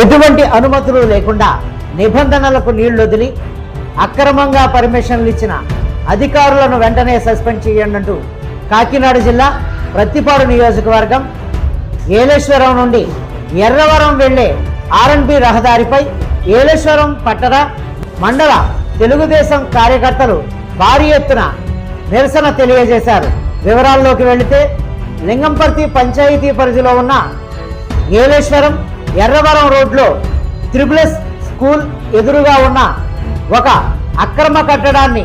ఎటువంటి అనుమతులు లేకుండా నిబంధనలకు నీళ్ళు వదిలి అక్రమంగా పర్మిషన్లు ఇచ్చిన అధికారులను వెంటనే సస్పెండ్ చేయండి అంటూ కాకినాడ జిల్లా ప్రత్తిపాడు నియోజకవర్గం ఏలేశ్వరం నుండి ఎర్రవరం వెళ్ళే ఆర్ఎన్బి రహదారిపై ఏలేశ్వరం పట్టణ మండల తెలుగుదేశం కార్యకర్తలు భారీ ఎత్తున నిరసన తెలియజేశారు. వివరాల్లోకి వెళితే లింగంపర్తి పంచాయతీ పరిధిలో ఉన్న ఏలేశ్వరం ఎర్రవరం రోడ్లో త్రిబులస్ స్కూల్ ఎదురుగా ఉన్న ఒక అక్రమ కట్టడాన్ని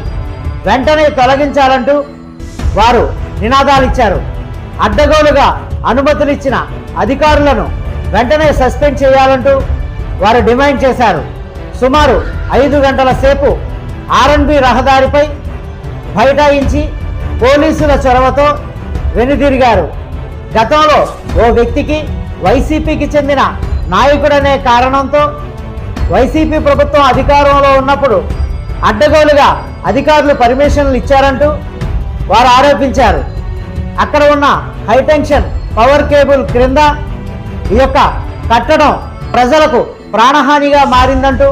వెంటనే తొలగించాలంటూ వారు నినాదాలిచ్చారు. అడ్డగోలుగా అనుమతులు ఇచ్చిన అధికారులను వెంటనే సస్పెండ్ చేయాలంటూ వారు డిమాండ్ చేశారు. సుమారు ఐదు గంటల సేపు ఆర్ఎన్బి రహదారిపై బైఠాయించి పోలీసుల చొరవతో వెనుదిరిగారు. గతంలో ఓ వ్యక్తికి వైసీపీకి చెందిన నాయకుడనే కారణంతో వైసీపీ ప్రభుత్వం అధికారంలో ఉన్నప్పుడు అడ్డగోలుగా అధికారులు పర్మిషన్లు ఇచ్చారంటూ వారు ఆరోపించారు. అక్కడ ఉన్న హైటెన్షన్ పవర్ కేబుల్ క్రింద ఈ యొక్క కట్టడం ప్రజలకు ప్రాణహానిగా మారిందంటూ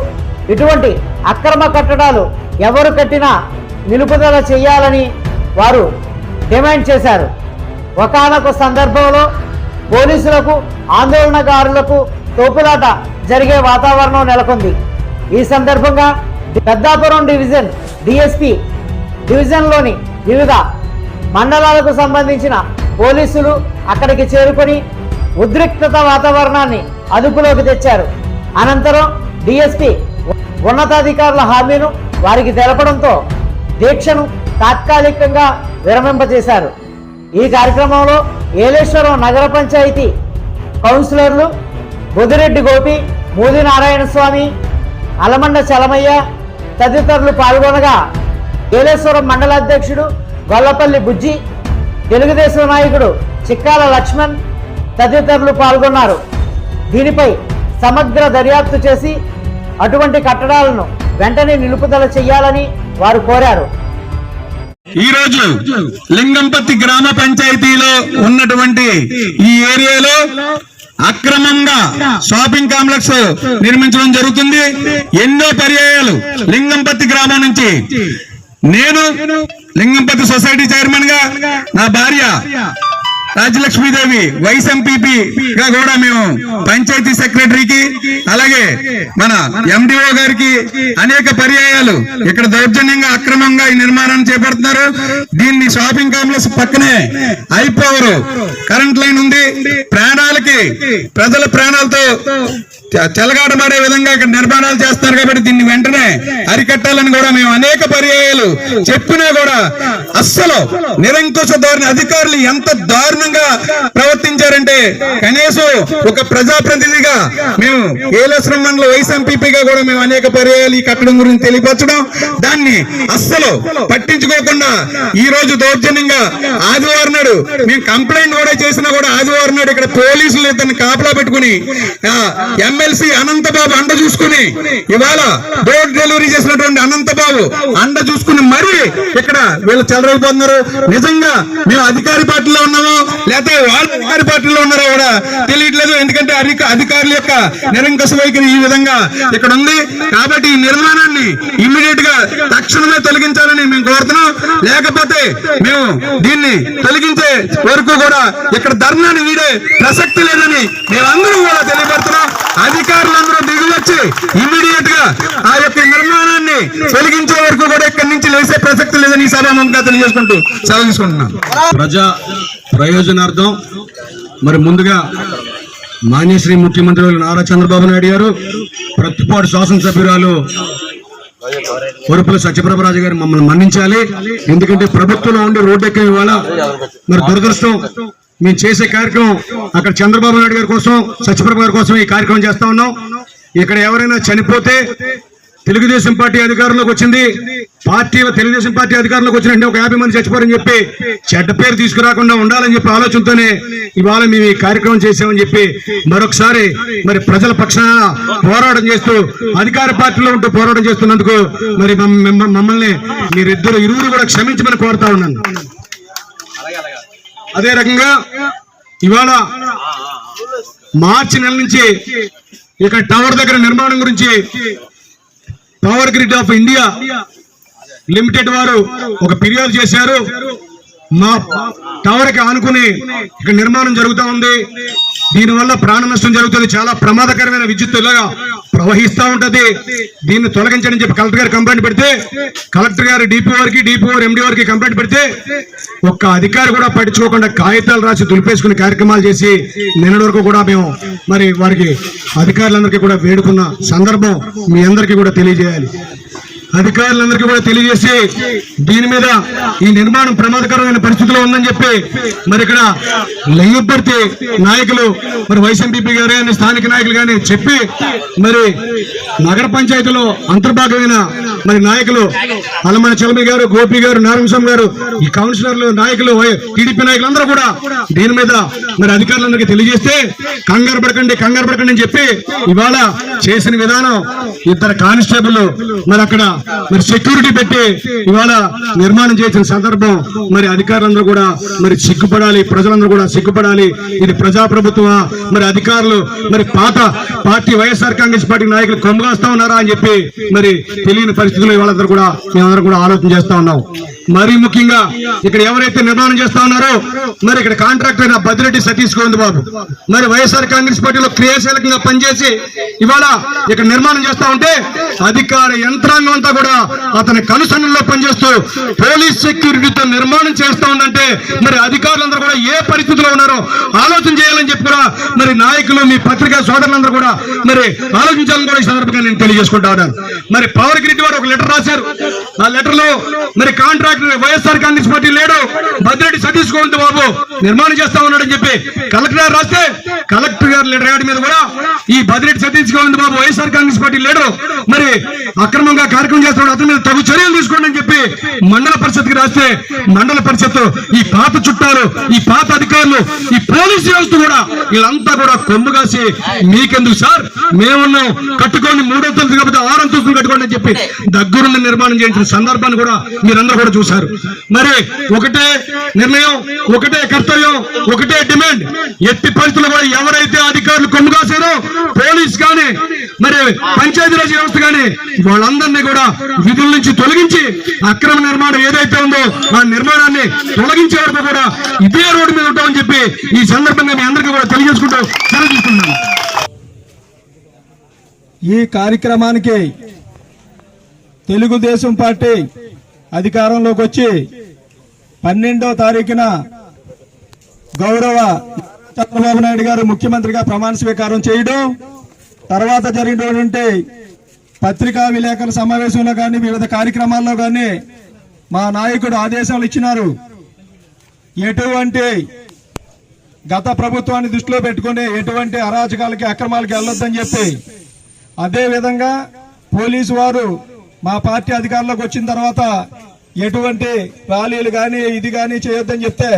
ఇటువంటి అక్రమ కట్టడాలు ఎవరు కట్టినా నిలుపుదల చేయాలని వారు డిమాండ్ చేశారు. ఒకనొక సందర్భంలో పోలీసులకు ఆందోళనకారులకు తోపులాట జరిగే వాతావరణం నెలకొంది. ఈ సందర్భంగా పెద్దాపురం డివిజన్ డిఎస్పి డివిజన్లోని వివిధ మండలాలకు సంబంధించిన పోలీసులు అక్కడికి చేరుకొని ఉద్రిక్తత వాతావరణాన్ని అదుపులోకి తెచ్చారు. అనంతరం డిఎస్పి ఉన్నతాధికారుల హామీను వారికి తెలపడంతో దీక్షను తాత్కాలికంగా విరమింపజేశారు. ఈ కార్యక్రమంలో ఏలేశ్వరం నగర పంచాయతీ కౌన్సిలర్లు బుదిరెడ్డి గోపి మోది నారాయణ స్వామి అలమండ చలమయ్య తదితరులు పాల్గొనగా ఏలేశ్వరం మండల అధ్యక్షుడు గొల్లపల్లి బుజ్జి తెలుగుదేశం నాయకుడు చిక్కాల లక్ష్మణ్ తదితరులు పాల్గొన్నారు. దీనిపై సమగ్ర దర్యాప్తు చేసి అటువంటి కట్టడాలను వెంటనే నిలుపుదల చేయాలని వారు కోరారు. ఈ రోజు గ్రామ పంచాయతీలో ఉన్నటువంటి ఈ ఏరియాలో అక్రమంగా షాపింగ్ కాంప్లెక్స్ నిర్మించడం జరుగుతుంది. ఎన్నో పర్యాయాలు లింగంపత్తి గ్రామం నుంచి. నేను లింగంపత్తి సొసైటీ చైర్మన్గా నా భార్య రాజలక్ష్మీదేవి వైస్గా కూడా మేము పంచాయతీ సెక్రటరీకి అలాగే మన ఎండిఓ గారికి అనేక పర్యాయాలు ఇక్కడ దౌర్జన్యంగా అక్రమంగా ఈ నిర్మాణాన్ని చేపడుతున్నారు. దీన్ని షాపింగ్ కాంప్లెక్స్ పక్కనే అయిపోవరు కరెంట్ లైన్ ఉంది. ప్రాణాలకి ప్రజల ప్రాణాలతో చె- విధంగా ఇక్కడ నిర్మాణాలు చేస్తున్నారు కాబట్టి దీన్ని వెంటనే అరికట్టాలని కూడా మేము అనేక పర్యాయాలు చెప్పినా కూడా అస్సలు నిరంకుశ ధోరణి అధికారులు ఎంత దారుణంగా ప్రవర్తించారంటే కనీసం ఒక ప్రజాప్రతినిధిగా మేము ఏలేశ్వరం మండల వైస్ ఎంపీపీగా కూడా మేము అనేక పర్యాయాలు ఈ కట్టడం గురించి తెలియపరచడం దాన్ని అస్సలు పట్టించుకోకుండా ఈ రోజు దౌర్జన్యంగా ఆదివారం నాడు మేము కంప్లైంట్ కూడా చేసినా కూడా ఆదివారం నాడు ఇక్కడ పోలీసులు ఇతన్ని కాపలా పెట్టుకుని కలిసి అనంతబాబు అండ చూసుకుని ఇవాళ డోర్ డెలివరీ చేసినటువంటి అనంతబాబు అండ చూసుకుని మరీ ఇక్కడ వీళ్ళు చెలరైపోతున్నారు నిజంగా మేము అధికారి పార్టీలో ఉన్నామో లేకపోతే వాళ్ళు అధికారి పార్టీలో ఉన్నారో కూడా తెలియట్లేదు. ఎందుకంటే అధికారుల యొక్క నిరంకుశ వైఖరి ఈ విధంగా ఇక్కడ ఉంది. కాబట్టి ఈ నిర్మాణాన్ని ఇమ్మీడియట్గా తక్షణమే తొలగించాలని మేము కోరుతున్నాం. లేకపోతే మేము దీన్ని తొలగించే వరకు కూడా ఇక్కడ ధర్నాన్ని వీడే ప్రసక్తి లేదని మేమందరం కూడా తెలియపడుతున్నాం అధికారులందరూ దిగువచ్చి ఇమీడియట్గా ఆ యొక్క నిర్మాణాన్ని తొలగించే వరకు కూడా ఇక్కడి నుంచి లేసే ప్రసక్తి లేదని ఈ సభాముఖంగా తెలియజేసుకుంటూ సెలవు తీసుకుంటున్నాం ప్రజా ప్రయోజనార్థం మరి ముందుగా మాన్యశ్రీ ముఖ్యమంత్రి నారా చంద్రబాబు నాయుడు గారు ప్రతిపాటు శాసనసభ్యురాలు కొరుపుల సత్యప్రభరాజు గారు మమ్మల్ని మన్నించాలి. ఎందుకంటే ప్రభుత్వంలో ఉండి రోడ్డు ఇవాళ మరి దురదృష్టం. మేము చేసే కార్యక్రమం అక్కడ చంద్రబాబు నాయుడు గారి కోసం సత్యప్రభ గారి కోసం ఈ కార్యక్రమం చేస్తా ఉన్నాం. ఇక్కడ ఎవరైనా చనిపోతే తెలుగుదేశం పార్టీ అధికారంలోకి వచ్చింది. పార్టీ తెలుగుదేశం పార్టీ అధికారంలోకి వచ్చిన ఒక యాభై మంది చచ్చిపోరని చెప్పి చెడ్డ పేరు తీసుకురాకుండా ఉండాలని చెప్పి ఆలోచనతోనే ఇవాళ మేము ఈ కార్యక్రమం చేసామని చెప్పి మరొకసారి మరి ప్రజల పక్షాన పోరాటం చేస్తూ అధికార పార్టీలో ఉంటూ పోరాటం చేస్తున్నందుకు మరి మమ్మ- మమ్మల్ని మీరిద్దరు ఇరువురు కూడా క్షమించమని కోరుతా ఉన్నాను. అదే రకంగా ఇవాళ మార్చి నెల నుంచి ఇక్కడ టవర్ దగ్గర నిర్మాణం గురించి power grid of India limited వారు ఒక ఫిర్యాదు చేశారు. మా టవర్కి ఆనుకుని ఇక్కడ నిర్మాణం జరుగుతూ ఉంది. దీనివల్ల ప్రాణ నష్టం జరుగుతుంది. చాలా ప్రమాదకరమైన విద్యుత్ ఇలాగా ప్రవహిస్తా ఉంటది. దీన్ని తొలగించని చెప్పి కలెక్టర్ గారు కంప్లైంట్ పెడితే కలెక్టర్ గారు డిపో వారికి డిపో ఎండి వారికి కంప్లైంట్ పెడితే ఒక్క అధికారి కూడా పట్టించుకోకుండా కాగితాలు రాసి దులిపేసుకునే కార్యక్రమాలు చేసి నిన్నటి వరకు కూడా మేము మరి వారికి అధికారులందరికీ కూడా వేడుకున్న సందర్భం మీ అందరికీ కూడా తెలియజేయాలి. అధికారులందరికీ కూడా తెలియజేసి దీని మీద ఈ నిర్మాణం ప్రమాదకరమైన పరిస్థితిలో ఉందని చెప్పి మరి ఇక్కడ లయ్యపర్తి నాయకులు మరి వైఎస్ఎంపీ గారు కానీ స్థానిక నాయకులు కానీ చెప్పి మరి నగర పంచాయతీలో అంతర్భాగమైన మరి నాయకులు అలమణ చలమి గారు గోపి గారు నారాయణస్వామి గారు ఈ కౌన్సిలర్లు నాయకులు టీడీపీ నాయకులు అందరూ కూడా దీని మీద మరి అధికారులందరికీ తెలియజేస్తే కంగారు పడకండి కంగారు పడకండి అని చెప్పి ఇవాళ చేసిన విధానం ఇద్దరు కానిస్టేబుల్ మరి అక్కడ మరి సెక్యూరిటీ పెట్టి ఇవాళ నిర్మాణం చేసిన సందర్భం మరి అధికారులందరూ కూడా మరి సిగ్గుపడాలి ప్రజలందరూ కూడా సిగ్గుపడాలి. ఇది ప్రజాప్రభుత్వ మరి అధికారులు మరి పాత పార్టీ వైఎస్ఆర్ కాంగ్రెస్ పార్టీ నాయకులు కొమ్మగాస్తా ఉన్నారా అని చెప్పి మరి తెలియని పరిస్థితుల్లో ఇవాళ కూడా మేమందరం కూడా ఆలోచన చేస్తా ఉన్నాం. మరీ ముఖ్యంగా ఇక్కడ ఎవరైతే నిర్మాణం చేస్తా ఉన్నారో మరి ఇక్కడ కాంట్రాక్టర్ అయిన బదిరెడ్డి సతీష్ గోవింద్ బాబు. మరి వైఎస్ఆర్ కాంగ్రెస్ పార్టీలో క్రియాశీలకంగా పనిచేసి ఇవాళ ఇక్కడ నిర్మాణం చేస్తా ఉంటే అధికార యంత్రాంగం అంతా కూడా అతని కనుసన్నల్లో పనిచేస్తూ పోలీస్ సెక్యూరిటీతో నిర్మాణం చేస్తా ఉందంటే మరి అధికారులందరూ కూడా ఏ పరిస్థితిలో ఉన్నారో ఆలోచన చేయాలని చెప్పి కూడా మరి నాయకులు మీ పత్రికా సోదరులందరూ కూడా మరి ఆలోచించాలని కూడా ఈ సందర్భంగా నేను తెలియజేసుకుంటా ఉన్నాను. మరి పవర్ గ్రిడ్ వారు ఒక లెటర్ రాశారు. ఆ లెటర్లో మరి కాంట్రాక్టర్ వైఎస్ఆర్ కాంగ్రెస్ పార్టీ లేడు భద్రెడ్డి సతీష్ గోవింద్ బాబు నిర్మాణం చేస్తా ఉన్నాడని చెప్పి కలెక్టర్ గారు రాస్తే కలెక్టర్ గారు లెటర్ రాయడం మీద కూడా ఈ భద్రెడ్డి సతీష్ గోవింద్ బాబు వైఎస్ఆర్ కాంగ్రెస్ పార్టీ లేడు మరి అక్రమంగా కార్యక్రమం చేస్తున్నాడు. అతని మీద తగు చర్యలు తీసుకోండి అని చెప్పి మండల పరిషత్కి రాస్తే మండల పరిషత్ ఈ పాత చుట్టాలు ఈ పాత అధికారులు ఈ పోలీస్ వ్యవస్థ కూడా వీళ్ళంతా కూడా కొమ్ము కాసి మీకెందుకు సార్? మేమున్నాం కట్టుకొని మూడొంతులు కాకపోతే ఆరంతులు కట్టుకోండి అని చెప్పి దగ్గరుండి నిర్మాణం చేయించిన సందర్భాన్ని కూడా మీరందరూ కూడా చూశారు. మరి ఒకటే నిర్ణయం ఒకటే కర్తవ్యం ఒకటే డిమాండ్. ఎట్టి పరిస్థితులు కూడా ఎవరైతే అధికారులు కొమ్ము కాశారో పోలీస్ కానీ మరి పంచాయతీరాజ్ వ్యవస్థ కానీ వాళ్ళందరినీ కూడా విధుల నుంచి తొలగించి అక్రమ నిర్మాణం ఏదైతే ఉందో ఆ నిర్మాణాన్ని తొలగించే వరకు కూడా ఇదే రోడ్డు మీద ఉంటామని చెప్పి ఈ సందర్భంగా మీ అందరికీ కూడా తెలియజేసుకుంటూ ఈ కార్యక్రమానికి తెలుగుదేశం పార్టీ అధికారంలోకి వచ్చి పన్నెండో తారీఖున గౌరవ చంద్రబాబు నాయుడు గారు ముఖ్యమంత్రిగా ప్రమాణ స్వీకారం చేయడం తర్వాత జరిగినటువంటి పత్రికా విలేకరుల సమావేశంలో కానీ వివిధ కార్యక్రమాల్లో కానీ మా నాయకుడు ఆదేశాలు ఇచ్చినారు. ఎటువంటి గత ప్రభుత్వాన్ని దృష్టిలో పెట్టుకుని ఎటువంటి అరాచకాలకి అక్రమాలకి వెళ్ళొద్దని చెప్పి అదేవిధంగా పోలీసు వారు మా పార్టీ అధికారంలోకి వచ్చిన తర్వాత ఎటువంటి ర్యాలీలు కానీ ఇది కానీ చేయొద్దని చెప్తే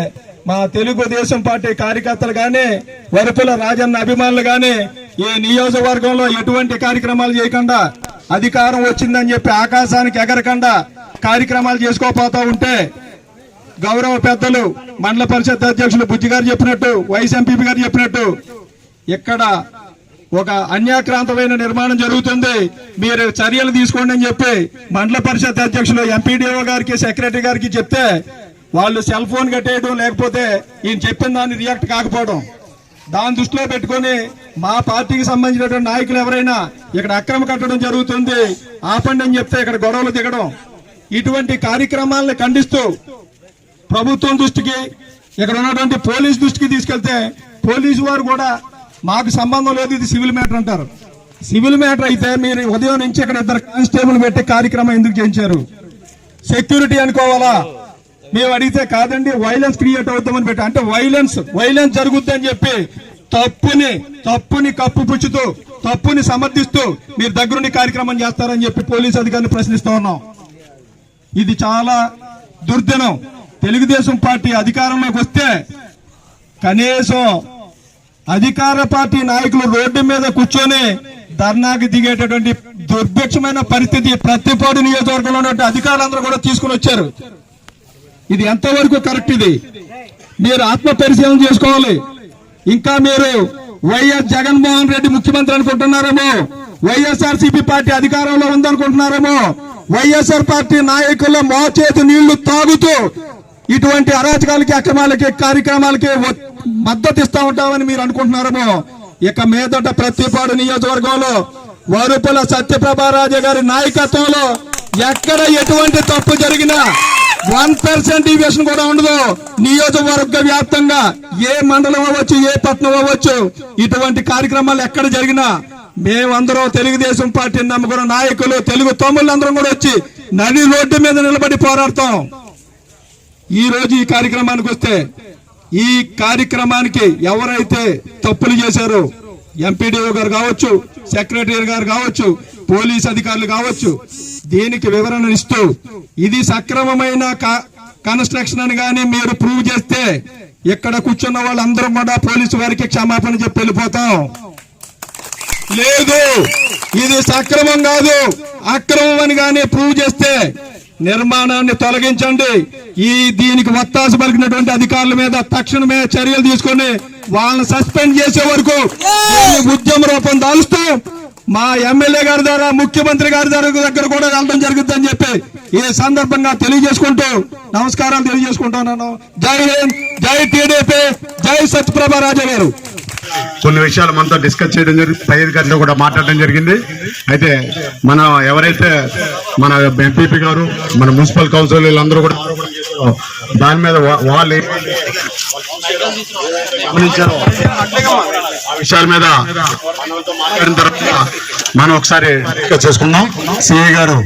మా తెలుగుదేశం పార్టీ కార్యకర్తలు కానీ వరుపుల రాజన్న అభిమానులు కానీ ఈ నియోజకవర్గంలో ఎటువంటి కార్యక్రమాలు చేయకుండా అధికారం వచ్చిందని చెప్పి ఆకాశానికి ఎగరకుండా కార్యక్రమాలు చేసుకోపోతా ఉంటే గౌరవ పెద్దలు మండల పరిషత్ అధ్యక్షులు బుజ్జి గారు చెప్పినట్టు వైస్ ఎంపీపీ గారు చెప్పినట్టు ఇక్కడ ఒక అన్యాక్రాంతమైన నిర్మాణం జరుగుతుంది. మీరు చర్యలు తీసుకోండి అని చెప్పి మండల పరిషత్ అధ్యక్షులు ఎంపీడీఓ గారికి సెక్రటరీ గారికి చెప్తే వాళ్ళు సెల్ ఫోన్ కట్టేయడం లేకపోతే ఈయన చెప్పిన దాన్ని రియాక్ట్ కాకపోవడం. దాని దృష్టిలో పెట్టుకొని మా పార్టీకి సంబంధించినటువంటి నాయకులు ఎవరైనా ఇక్కడ అక్రమ కట్టడం జరుగుతుంది ఆపండి అని చెప్తే ఇక్కడ గొడవలు దిగడం. ఇటువంటి కార్యక్రమాలను ఖండిస్తూ ప్రభుత్వం దృష్టికి ఇక్కడ ఉన్నటువంటి పోలీస్ దృష్టికి తీసుకెళ్తే పోలీసు వారు కూడా మాకు సంబంధం లేదు ఇది సివిల్ మ్యాటర్ అంటారు. సివిల్ మ్యాటర్ అయితే మీరు ఉదయం నుంచి ఇక్కడ ఇద్దరు కానిస్టేబుల్ పెట్టే కార్యక్రమం ఎందుకు చేయించారు? సెక్యూరిటీ అనుకోవాలా? మేము అడిగితే కాదండి వైలెన్స్ క్రియేట్ అవుతామని పెట్టా అంటే వైలెన్స్ వైలెన్స్ జరుగుద్ది అని చెప్పి తప్పుని తప్పుని కప్పు పుచ్చుతూ తప్పుని సమర్థిస్తూ మీరు దగ్గరుండి కార్యక్రమం చేస్తారని చెప్పి పోలీస్ అధికారులు ప్రశ్నిస్తూ ఉన్నాం. ఇది చాలా దుర్దినం. తెలుగుదేశం పార్టీ అధికారంలోకి వస్తే కనీసం అధికార పార్టీ నాయకులు రోడ్డు మీద కూర్చొని ధర్నాకి దిగేటటువంటి దుర్భిక్షమైన పరిస్థితి ప్రతిపాడు నియోజకవర్గంలో ఉన్న అధికారులందరూ కూడా తీసుకుని వచ్చారు. ఇది ఎంతవరకు కరెక్ట్ ఇది? మీరు ఆత్మ పరిశీలన చేసుకోవాలి. ఇంకా మీరు వైఎస్ జగన్మోహన్ రెడ్డి ముఖ్యమంత్రి అనుకుంటున్నారేమో వైఎస్ఆర్సీపీ పార్టీ అధికారంలో ఉందనుకుంటున్నారేమో వైఎస్ఆర్ పార్టీ నాయకుల మోచేతి నీళ్ళు తాగుతూ ఇటువంటి అరాచకాలకి అక్రమాలకి కార్యక్రమాలకి మద్దతు ఇస్తా ఉంటామని మీరు అనుకుంటున్నారేమో ఇక మీదట ప్రతిపాడు నియోజకవర్గంలో వరుపుల సత్యప్రభారాజు గారి నాయకత్వంలో ఎక్కడ ఎటువంటి తప్పు జరిగినా వన్ పర్సెంట్ డివియేషన్ కూడా ఉండదు. నియోజకవర్గ వ్యాప్తంగా ఏ మండలం అవ్వచ్చు ఏ పట్టణం అవ్వచ్చు ఇటువంటి కార్యక్రమాలు ఎక్కడ జరిగినా మేమందరం తెలుగుదేశం పార్టీ నమ్ముకున్న నాయకులు తెలుగు తమ్ముళ్ళందరం కూడా వచ్చి నడి రోడ్డు మీద నిలబడి పోరాడతాం. ఈ రోజు ఈ కార్యక్రమానికి వస్తే ఈ కార్యక్రమానికి ఎవరైతే తప్పులు చేశారో ఎంపీడీఓ గారు కావచ్చు సెక్రటరీ గారు కావచ్చు పోలీస్ అధికారులు కావచ్చు దీనికి వివరణ ఇస్తూ ఇది సక్రమమైన క- కన్స్ట్రక్షన్ అని కానీ మీరు ప్రూవ్ చేస్తే ఇక్కడ కూర్చున్న వాళ్ళందరం కూడా పోలీసు వారికి క్షమాపణ చెప్పి వెళ్ళిపోతాం. లేదు ఇది సక్రమం కాదు అక్రమం అని కానీ ప్రూవ్ చేస్తే నిర్మాణాన్ని తొలగించండి. ఈ దీనికి వత్తాసు పలికినటువంటి అధికారుల మీద తక్షణమే చర్యలు తీసుకొని వాళ్ళని సస్పెండ్ చేసే వరకు ఉద్యమ రూపం దాలుస్తూ మా ఎమ్మెల్యే గారి ద్వారా ముఖ్యమంత్రి గారి దగ్గర కూడా వెళ్ళడం జరుగుతుందని చెప్పి ఈ సందర్భంగా తెలియజేసుకుంటూ నమస్కారాలు తెలియజేసుకుంటున్నాను జై హింద్ జై టీడీపీ జై సత్యప్రభ రాజా గారు. కొన్ని విషయాలు మనతో డిస్కస్ చేయడం జరిగింది పై అధికారులు కూడా మాట్లాడడం జరిగింది. అయితే మన ఎవరైతే మన ఎంపీపీ గారు మన మున్సిపల్ కౌన్సిల్ వీళ్ళందరూ కూడా దాని మీద వా- వాళ్ళు గమనించారో ఆ విషయాల మీద మాట్లాడిన తర్వాత మనం ఒకసారి చేసుకుందాం. సిఐ గారు.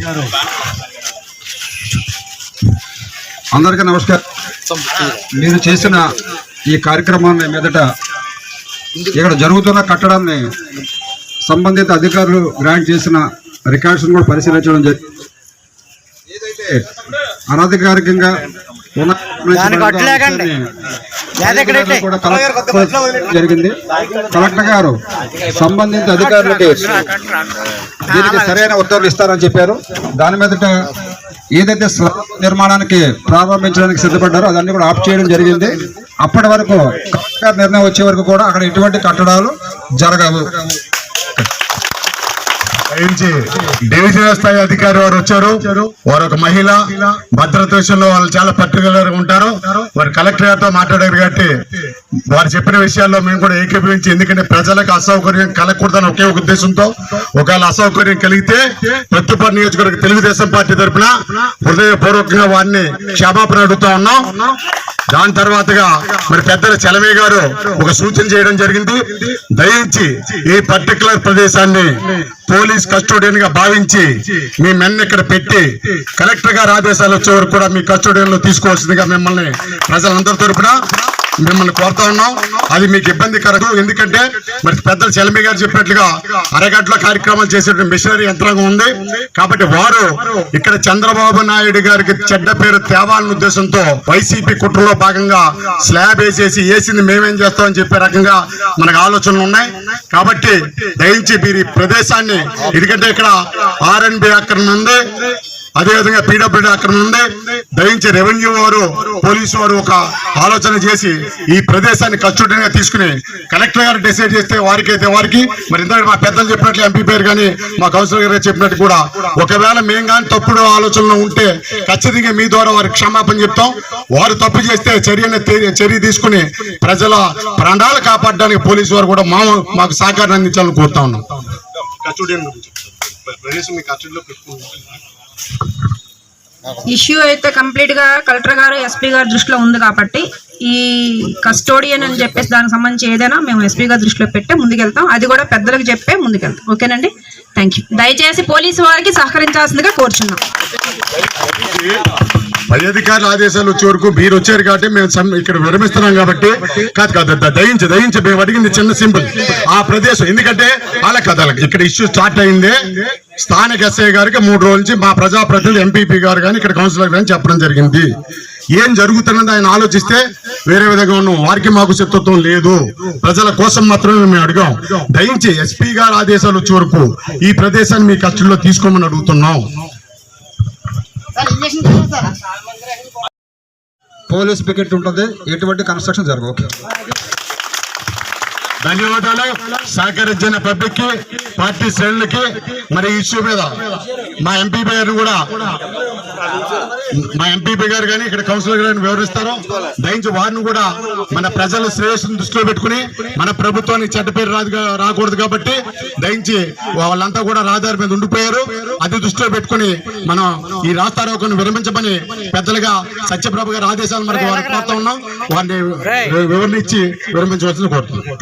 అందరికీ నమస్కారం. మీరు చేసిన ఈ కార్యక్రమాన్ని మీదట ఇక్కడ జరుగుతున్న కట్టడాన్ని సంబంధిత అధికారులు గ్రాంట్ చేసిన రికార్డ్స్ను కూడా పరిశీలించడం జరిగింది అనధికారికంగా జరిగింది. కలెక్టర్ గారు సంబంధిత అధికారులకి దీనికి సరైన ఉత్తర్వులు ఇస్తారని చెప్పారు. దాని మీదట ఏదైతే స్లాబ్ నిర్మాణానికి ప్రారంభించడానికి సిద్ధపడ్డారో అదన్నీ కూడా ఆఫ్ చేయడం జరిగింది. అప్పటి వరకు కలెక్టర్ గారి నిర్ణయం వచ్చే వరకు కూడా అక్కడ ఎటువంటి కట్టడాలు జరగవు. దయించి డివిజనల్ స్థాయి అధికారి వారు వచ్చారు. వారు ఒక మహిళ. భద్రత విషయంలో వాళ్ళు చాలా పర్టికులర్గా ఉంటారు. వారు కలెక్టర్ గారితో మాట్లాడారు కాబట్టి వారు చెప్పిన విషయాల్లో మేము కూడా ఏకీభవించి ఎందుకంటే ప్రజలకు అసౌకర్యం కలగకూడదని ఒకే ఒక ఉద్దేశంతో ఒకవేళ అసౌకర్యం కలిగితే ప్రత్యుపర్ నియోజకవర్గ తెలుగుదేశం పార్టీ తరఫున హృదయపూర్వకంగా వారిని క్షమాపణ అడుగుతా ఉన్నాం. దాని తర్వాతగా మరి పెద్దల చలమే గారు ఒక సూచన చేయడం జరిగింది. దయించి ఈ పర్టికులర్ ప్రదేశాన్ని పోలీస్ కస్టోడియన్గా భావించి మీ మెన్ ఇక్కడ పెట్టి కలెక్టర్ గారు ఆదేశాలు వచ్చే వరకు కూడా మీ కస్టోడియన్లో తీసుకోవాల్సిందిగా మిమ్మల్ని ప్రజలందరి తరపున మిమ్మల్ని కోరుతా ఉన్నాం. అది మీకు ఇబ్బంది కరదు ఎందుకంటే మరి పెద్దలు చలమి గారు చెప్పినట్లుగా అరగంటలో కార్యక్రమాలు చేసే మిషనరీ యంత్రాంగం ఉంది. కాబట్టి వారు ఇక్కడ చంద్రబాబు నాయుడు గారికి చెడ్డ పేరు తేవాలన్న ఉద్దేశంతో వైసీపీ కుట్రలో భాగంగా స్లాబ్ వేసేసి వేసింది మేమేం చేస్తామని చెప్పే రకంగా మనకు ఆలోచనలు ఉన్నాయి. కాబట్టి దయించి మీరు ఈ ప్రదేశాన్ని ఎందుకంటే ఇక్కడ ఆర్ఎన్బి అక్కడ ఉంది. అదేవిధంగా పీడబ్ల్యూడీ అక్కడ నుండి దయించి రెవెన్యూ వారు పోలీసు వారు ఒక ఆలోచన చేసి ఈ ప్రదేశాన్ని ఖర్చుగా తీసుకుని కలెక్టర్ గారు డిసైడ్ చేస్తే వారికైతే వారికి. మరి ఇందాక మా పెద్దలు చెప్పినట్లు ఎంపీ పేరు కానీ మా కౌన్సిలర్ గారు చెప్పినట్టు కూడా ఒకవేళ మేము కానీ తప్పుడు ఆలోచనలో ఉంటే ఖచ్చితంగా మీ ద్వారా వారికి క్షమాపణ చెప్తాం. వారు తప్పు చేస్తే చర్యను చర్య తీసుకుని ప్రజల ప్రాణాలు కాపాడడానికి పోలీసు వారు కూడా మా మాకు సహకారం అందించాలని కోరుతా ఉన్నాం. కస్టోడియన్ గురించి ప్రదేశం మీ కస్టడీలో పెట్టుకుంటున్నాం ఇష్యూ అయితే కంప్లీట్గా కలెక్టర్ గారు ఎస్పీ గారి దృష్టిలో ఉంది కాబట్టి ఈ కస్టోడియన్ అని చెప్పేసి దానికి సంబంధించి ఏదైనా మేము ఎస్పీ గారి దృష్టిలో పెట్టే ముందుకెళ్తాం. అది కూడా పెద్దలకు చెప్పే ముందుకెళ్తాం. ఓకేనండి? థ్యాంక్ యూ దయచేసి పోలీసు వారికి సహకరించాల్సిందిగా కోరుచున్నాం. పై అధికారుల ఆదేశాలు వచ్చే వరకు మీరు వచ్చారు కాబట్టి మేము ఇక్కడ విరమిస్తున్నాం కాబట్టి కాదు కాదు దయించి దయించి మేము అడిగింది చిన్న సింపుల్. ఆ ప్రదేశం ఎందుకంటే అలా కదా ఇక్కడ ఇష్యూ స్టార్ట్ అయింది. స్థానిక ఎస్ఐ గారికి మూడు రోజుల నుంచి మా ప్రజాప్రతినిధులు ఎంపీపీ గారు కానీ ఇక్కడ కౌన్సిలర్ కానీ చెప్పడం జరిగింది. ఏం జరుగుతున్నది ఆయన ఆలోచిస్తే వేరే విధంగా ఉన్నాం. వారికి మాకు శత్రుత్వం లేదు. ప్రజల కోసం మాత్రమే మేము అడిగాం. దయించి ఎస్పీ గారు ఆదేశాలు వచ్చే వరకు ఈ ప్రదేశాన్ని మీ కస్టడీలో తీసుకోమని అడుగుతున్నాం. పోలీస్ పికెట్ ఉంటుంది. ఎటువంటి కన్స్ట్రక్షన్ జరగవు. ఓకే. ధన్యవాదాలు. సహకరించిన పబ్లిక్కి పార్టీ శ్రేణులకి మరి ఇష్యూ మీద. మా ఎంపీ గారిని కూడా మా ఎంపీపీ గారు కానీ ఇక్కడ కౌన్సిలర్ గారిని వివరిస్తారు. దయించి వారిని కూడా మన ప్రజల శ్రేయస్సును దృష్టిలో పెట్టుకుని మన ప్రభుత్వానికి చెడ్డ పేరు రాకూడదు కాబట్టి దయించి వాళ్ళంతా కూడా రహదారి మీద ఉండిపోయారు. అది దృష్టిలో పెట్టుకుని మనం ఈ రాస్తారోకను విరమించమని పెద్దలుగా సత్యప్రభ గారి ఆదేశాలు మనకు కోరుతా ఉన్నాం. వారిని వివరణ ఇచ్చి విరమించవలసింది కోరుతున్నాం.